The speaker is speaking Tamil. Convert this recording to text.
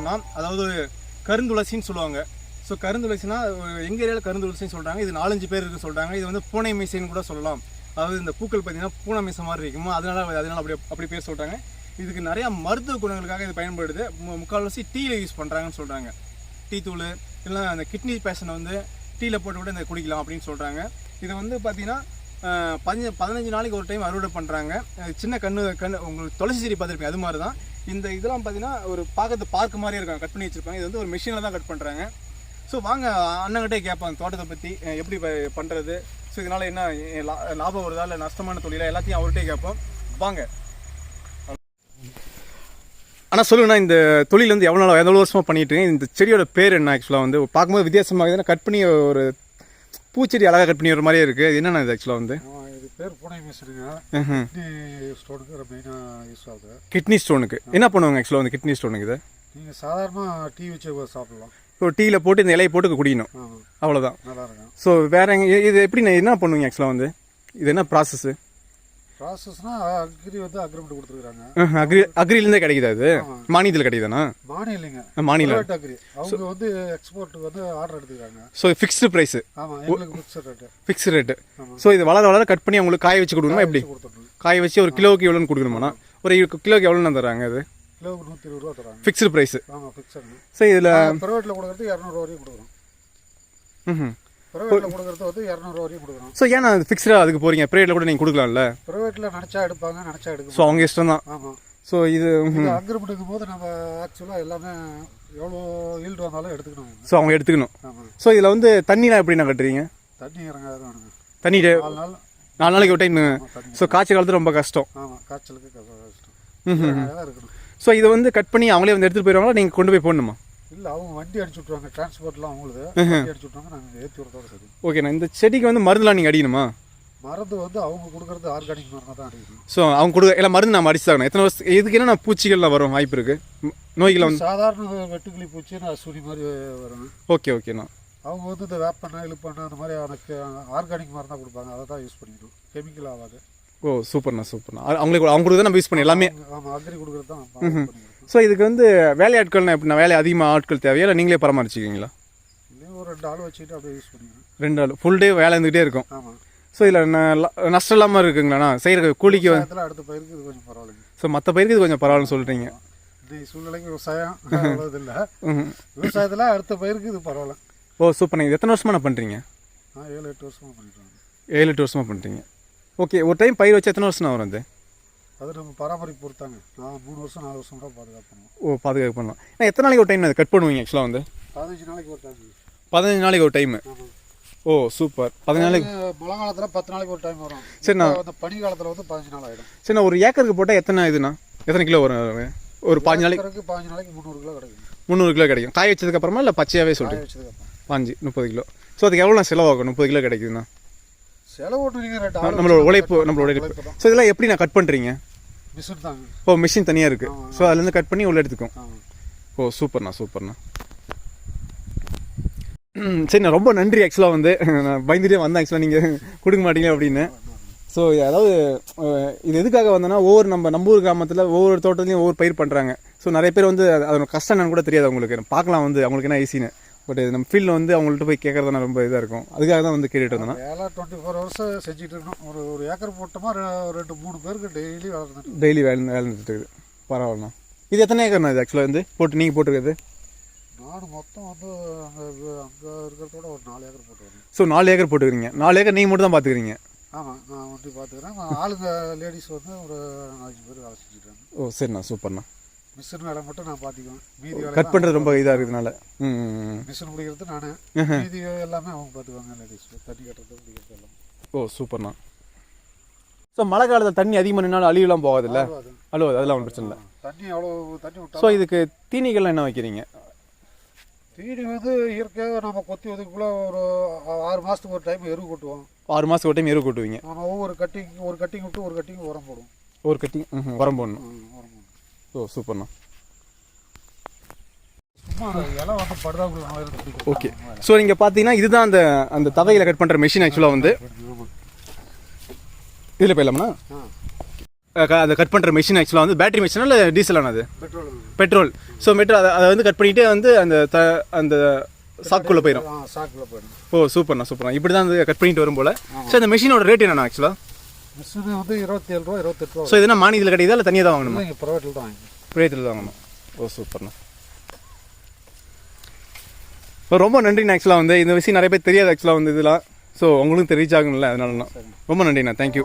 எங்கே அதாவது கருந்துளசின்னு சொல்லுவாங்க. ஸோ கருந்துளசினா எங்கள் ஏரியாவில் கருந்துளசின்னு சொல்கிறாங்க இது நாலஞ்சு பேர் இருக்குன்னு சொல்கிறாங்க இது வந்து பூனை மீசைன்னு கூட சொல்லலாம். அதாவது இந்த பூக்கள் பார்த்தீங்கன்னா பூனை மீசை மாதிரி இருக்குமோ. அதனால அதனால அப்படி அப்படி பேர் சொல்கிறாங்க இதுக்கு நிறையா மருத்துவ குணங்களுக்காக இது பயன்படுது. முக்கால்வாசி டீயில் யூஸ் பண்ணுறாங்கன்னு சொல்கிறாங்க டீ தூள் இல்லை அந்த கிட்னி பேஷனை வந்து டீயில் போட்டு கூட இந்த குடிக்கலாம் அப்படின்னு சொல்கிறாங்க இதை வந்து பார்த்தீங்கன்னா பதினஞ்சு பதினஞ்சு நாளைக்கு ஒரு டைம் அறுவடை பண்ணுறாங்க சின்ன கண்ணு கண் உங்களுக்கு துளசி செடி பார்த்துருப்பீங்க. அது மாதிரி தான் இந்த இதெல்லாம் பார்த்தீங்கன்னா ஒரு பார்க்கறது பார்க்க மாதிரியே இருக்கும் கட் பண்ணி வச்சுருப்பாங்க. இது வந்து ஒரு மிஷினில் தான் கட் பண்ணுறாங்க ஸோ வாங்க அண்ணங்கிட்டே கேட்பாங்க தோட்டத்தை பற்றி எப்படி பண்ணுறது ஸோ இதனால் என்ன லா- லாபம் வருதா? இல்லை நஷ்டமான தொழிலா? எல்லாத்தையும் அவர்கிட்டே கேட்போம். வாங்க. ஆனால் சொல்லுங்கண்ணா இந்த தொழில் வந்து எவ்வளோ நாள் எவ்வளோ வருஷமாக பண்ணிட்டு இந்த செடியோட பேர் என்ன ஆக்சுவலாக வந்து? பார்க்கும்போது வித்தியாசமாக கட் பண்ணி ஒரு பூச்செடி அழகாக கட் பண்ணி வர மாதிரியே இருக்குது என்னென்ன என்னண்ணா இது ஆக்சுவலாக வந்து? பேர் பூனை மீசனுங்க ம்ஹும். கிட்னி ஸ்டோனுக்கு மெயினாக யூஸ் ஆகுது. கிட்னி ஸ்டோனுக்கு. என்ன பண்ணுவாங்க ஆக்சுவலாக வந்து கிட்னி ஸ்டோனுக்கு இது? நீங்கள் சாதாரணமாக டீ வச்சு சாப்பிடலாம். ஒரு டீயில் போட்டு இந்த இலையை போட்டு குடிக்கணும். அவ்வளோதான் நல்லா இருக்கும். ஸோ வேற எங்க இது எப்படி நான் என்ன பண்ணுவீங்க ஆக்சுவலாக வந்து? இது என்ன ப்ராசஸ்ஸு ப்ராசஸ்னால் அக்ரி வந்து அக்ரிமெண்ட் கொடுத்துருக்காங்க அக்ரி அக்ரிலேருந்தே கிடைக்குதா அது மானியத்தில் கிடைக்குதாண்ணா மானியம் இல்லைங்க. அக்ரி அவங்க வந்து எக்ஸ்போர்ட்டுக்கு வந்து ஆர்டர் எடுத்துக்கிறாங்க. ஸோ ஃபிக்ஸ்டு ப்ரைஸு ஆமாம் எங்களுக்கு ஃபிக்ஸட் ரேட்டு ஃபிக்ஸ்டு ரேட்டு ஆமா. ஸோ இது வளர வளர கட் பண்ணி அவங்களுக்கு காய வச்சு கொடுக்கணுமா எப்படி? காய வச்சு ஒரு கிலோவுக்கு எவ்வளோன்னு கொடுக்கணுமாண்ணா? ஒரு கிலோவுக்கு எவ்வளோன்னு தராங்க அது? கிலோவுக்கு நூற்றி இருபது ரூபா தராங்க. ஃபிக்ஸ்டு ப்ரைஸு ஆமாம் ஃபிக்ஸட் ஸோ இதில் ப்ரைவேட்டில் கொடுக்குறது இரநூறுவா வரையும் கொடுக்குறோம். ம் ப்ரைவேட்டில் கொடுக்குறது வந்து இரநூறுவா வரையும் கொடுக்குறோம் ஸோ ஏன் நான் ஃபிக்ஸ்டாக அதுக்கு போகிறீங்க ப்ரைவேட்டில் கூட நீங்கள் கொடுக்கலாம்ல? ப்ரைவேட்டில் நினச்சா எடுப்பாங்க நினச்சா எடுக்க ஸோ அவங்க இஷ்டம் தான். ஆமாம் ஸோ இது அக்ரிமெண்ட்டுக்கும் போது நம்ம ஆக்சுவலாக எல்லாமே எவ்வளோ ஈல்டு வந்தாலும் எடுத்துக்கணும் ஸோ அவங்க எடுத்துக்கணும். ஸோ இதில் வந்து தண்ணிலாம் எப்படி நான் கட்டுறீங்க? தண்ணி இறங்காத வேணுங்க. தண்ணி நாலு நாள். நாலு நாளைக்கு ஒரு டைம் ஸோ காய்ச்சல் காலத்தில் ரொம்ப கஷ்டம். ஆமாம் காய்ச்சலுக்கு கஷ்டம். ஸோ இதை வந்து கட் பண்ணி அவங்களே வந்து எடுத்துகிட்டு போயிடுவாங்களா நீங்கள் கொண்டு போய் போடணுமா? இல்லை அவங்க வண்டி அடிச்சு விட்ருவாங்க டிரான்ஸ்போர்ட்லாம் அவங்களுது. வண்டி அடிச்சு விட்ருவாங்க நாங்கள் ஏற்றி விட்றதோட சரி. ஓகேண்ணா இந்த செடிக்கு வந்து மருந்துலாம் நீங்கள் அடிக்கணுமா? மருந்து வந்து அவங்க கொடுக்குறது ஆர்கானிக் மருந்து தான் அடிக்கணும். ஸோ அவங்க கொடுக்க எல்லாம் மருந்து நம்ம அடிச்சாகணும் எத்தனை வருஷம் இதுக்கு என்னென்ன பூச்சிகள்லாம் வரும் வாய்ப்பு இருக்குது நோய்களை வந்து சாதாரண வெட்டுக்கிளி பூச்சி அசுனி மாதிரி வரும். ஓகே ஓகேண்ணா அவங்க வந்து இந்த வேப்பெண்ணெய் இழுப்பெண்ணெய் அந்த மாதிரி எனக்கு ஆர்கானிக் மருந்து தான் கொடுப்பாங்க. அதை தான் யூஸ் பண்ணிக்கணும் கெமிக்கல் ஆகாது ஓ சூப்பர்ண்ணா சூப்பர்ண்ணா அவங்களுக்கு அவங்க கொடுக்க நம்ம யூஸ் பண்ணி எல்லாமே ஆமாம் அக்ரி கொடுக்குறது தான் ஸோ இதுக்கு வந்து வேலையாட்கள்னா எப்படின்னா வேலை அதிகமாக ஆட்கள் தேவையா? இல்லை நீங்களே பராமரிச்சுக்கிங்களா ஒரு ரெண்டு ஆள் வச்சுக்கிட்டு அப்படியே யூஸ் பண்ணிக்கணும் ரெண்டு நாள் ஃபுல் டே வேலை இருந்துகிட்டே இருக்கும். ஆமாம் ஸோ இதில் நஷ்டம் இல்லாமல் இருக்குங்களாண்ணா செய்கிற கூலிக்கு அடுத்த பயிருக்கு இது கொஞ்சம் பரவாயில்லைங்க. ஸோ மற்ற பேருக்கு இது கொஞ்சம் பரவாயில்லன்னு சொல்கிறீங்க சூழ்நிலைக்கு விவசாயம் அவ்வளோ இல்லை. விவசாயத்தில் அடுத்த பயிருக்கு இது பரவாயில்ல. ஓ சூப்பர்ண்ணா இது எத்தனை வருஷமா நான் பண்ணுறீங்க ஏழு எட்டு வருஷமாக பண்ணிட்டு ஏழு எட்டு வருஷமாக பண்ணுறீங்க ஓகே ஒரு டைம் பயிர் வச்சு எத்தனை வருஷம் வரும் அது? அது நம்ம பராமரிப்பு பொறுத்தாங்க. நான் மூணு வருஷம் நாலு வருஷம் கூட பாதுகாப்பு பண்ணுவோம் ஓ பாதுகாப்பு பண்ணலாம். நான் எத்தனை நாளைக்கு ஒரு டைம் அதை கட் பண்ணுவீங்க ஆக்சுவலாக வந்து? பதினஞ்சு நாளைக்கு ஒரு டைம் பதினஞ்சு நாளைக்கு ஒரு டைம் ஓ சூப்பர் பதினஞ்சு நாளைக்கு மழை காலத்தில் பத்து நாளைக்கு ஒரு டைம் வரும். சரிண்ணா. வந்து பனி காலத்தில் வந்து பதினஞ்சு நாள் ஆகிடும் சரி நான் ஒரு ஏக்கருக்கு போட்டால் எத்தனை இதுண்ணா? எத்தனை கிலோ வரும் ஒரு பாஞ்சு நாளைக்கு பதினஞ்சு நாளைக்கு முந்நூறு கிலோ கிடைக்கும். முந்நூறு கிலோ கிடைக்கும். காய வச்சதுக்கு அப்புறமா இல்லை பச்சையாகவே வச்சதுக்கப்புறம். பாஞ்சு முப்பது கிலோ. ஸோ அதுக்கு எவ்வளோ செலவாகும்? முப்பது கிலோ கிடைக்குதுண்ணா? செலவு நம்மளோட உழைப்பு நம்மளோட. உழைப்பு. ஸோ இதெல்லாம் எப்படி நான் கட் பண்ணுறீங்க ஓ மிஷின் தனியாக இருக்குது ஆமா. ஸோ அதுலேருந்து கட் பண்ணி உள்ள எடுத்துக்கும். ஓ சூப்பர்ண்ணா சூப்பர்ண்ணா. சரிண்ணா ரொம்ப நன்றி ஆக்சுவலாக வந்து. நான் பயந்துட்டே வந்தேன் ஆக்சுவலாக நீங்கள் கொடுக்க மாட்டீங்க அப்படின்னு. ஸோ அதாவது இது எதுக்காக வந்தேன்னா ஒவ்வொரு நம்ம ஊர் கிராமத்தில் ஒவ்வொரு தோட்டத்துலையும் ஒவ்வொரு பயிர் பண்ணுறாங்க ஸோ நிறைய பேர் வந்து அது- அதோட கஷ்டம் என்னன்னு கூட தெரியாது அவங்களுக்கு. பார்க்கலாம் வந்து அவங்களுக்கு என்ன ஈஸின்னு பட் நம்ம ஃபீல்டில் வந்து அவங்கள்ட்ட போய் கேட்கறது ரொம்ப இதாக இருக்கும். அதுக்காக தான் வந்து கேட்டுட்டு இருந்தேன் வேலை டுவெண்ட்டி ஃபோர் ஹவர்ஸ் செஞ்சுட்டு இருக்கணும் ஒரு ஒரு ஏக்கர் போட்டோமா ரெண்டு மூணு பேருக்கு டெய்லி வளர்ந்துட்டு டெய்லி வேலை வேலை இருக்குது பரவாயில்லண்ணா இது எத்தனை ஏக்கர்ண்ணா இது ஆக்சுவலாக வந்து? போட்டு நீங்கள் போட்டுருக்குது நாடு மொத்தம் வந்து அங்கே அங்கே இருக்கிறதோட ஒரு நாலு ஏக்கர் போட்டு வரணும் ஸோ நாலு ஏக்கர் போட்டுக்கிறீங்க. நாலு ஏக்கர் நீங்கள் மட்டும் தான் பார்த்துக்கிறீங்க ஆமாம் நான் வந்து பார்த்துக்கிறேன் ஆளுங்க லேடிஸ் வந்து ஒரு நாலஞ்சு பேர் வேலை செஞ்சுட்டாங்க ஓ சரிண்ணா. சூப்பர்ண்ணா. மிஷின் வேலை மட்டும் நான் பார்த்துக்குவேன் மீதி வேலை கட் பண்ணுறது ரொம்ப இதாக இருக்கிறதுனால. மிஷின் பிடிக்கிறது நான். மீதி எல்லாமே அவங்க பார்த்துக்குவாங்க லேடிஸ் தண்ணி கட்டுறது பிடிக்கிறது எல்லாம். ஓ சூப்பர்ண்ணா. ஸோ மழை காலத்தில் தண்ணி அதிகமாக நின்னாலும் அழிவுலாம் போகாதுல்ல? அது அழுவ அதெல்லாம் ஒன்றும் பிரச்சனை இல்லை. தண்ணி எவ்வளோ தண்ணி விட்டா ஸோ இதுக்கு தீனிகள்லாம் என்ன வைக்கிறீங்க? தீனி வந்து இயற்கையாக நம்ம கொத்தி ஒதுக்குள்ள ஒரு ஆறு மாதத்துக்கு ஒரு டைம் எரு கொட்டுவோம். ஆறு மாதத்துக்கு ஒரு டைம் எரு கூட்டுவீங்க. நம்ம ஒவ்வொரு கட்டிங் ஒரு கட்டிங் விட்டு ஒரு கட்டிங் உரம் போடுவோம். ஒரு கட்டி ம் உரம் போடணும். உரம் ஓ சூப்பர்ண்ணா. அந்த ஓகே. ஸோ நீங்கள் பார்த்தீங்கன்னா இதுதான் அந்த அந்த தவையில் கட் பண்ணுற மெஷின் ஆக்சுவலாக வந்து. இதில் க- அதை கட் பண்ணுற மிஷின் ஆக்சுவலாக வந்து பேட்டரி மிஷினா இல்லை டீசலான அது? பெட்ரோல் பெட்ரோல் ஸோ மெட்ரோ அதை அதை வந்து கட் பண்ணிகிட்டே வந்து அந்த த அந்த சாக்குள்ளே போயிடும் ஆ சாக்கில் போயிடும் ஓ சூப்பர்ண்ணா சூப்பர்ண்ணா. இப்படி தான் வந்து கட் பண்ணிட்டு வரும் போல். ஸோ இந்த மிஷினோட ரேட் என்னண்ணா ஆக்சுவலாக மிஷின் வந்து இருபத்தி ஏழு ரூபா இருபத்தெட்டு ரூபா ஸோ இதெல்லாம் மானியத்தில் கிடைக்குதா இல்லை தனியாக தான் வாங்கணுமா இங்கே ப்ரைவேட்டில் தான் வாங்கி பிரேயத்தில் தான் வாங்கணும். ஓ சூப்பர்ண்ணா ஓ, ரொம்ப நன்றிண்ணா ஆக்சுவலாக வந்து. இந்த விஷயம் நிறைய பேர் தெரியாது ஆக்சுவலாக வந்து இதெல்லாம். ஸோ உங்களுக்கும் ரீச் ஆகணும்ல அதனால தான் ரொம்ப நன்றிண்ணா தேங்க்யூ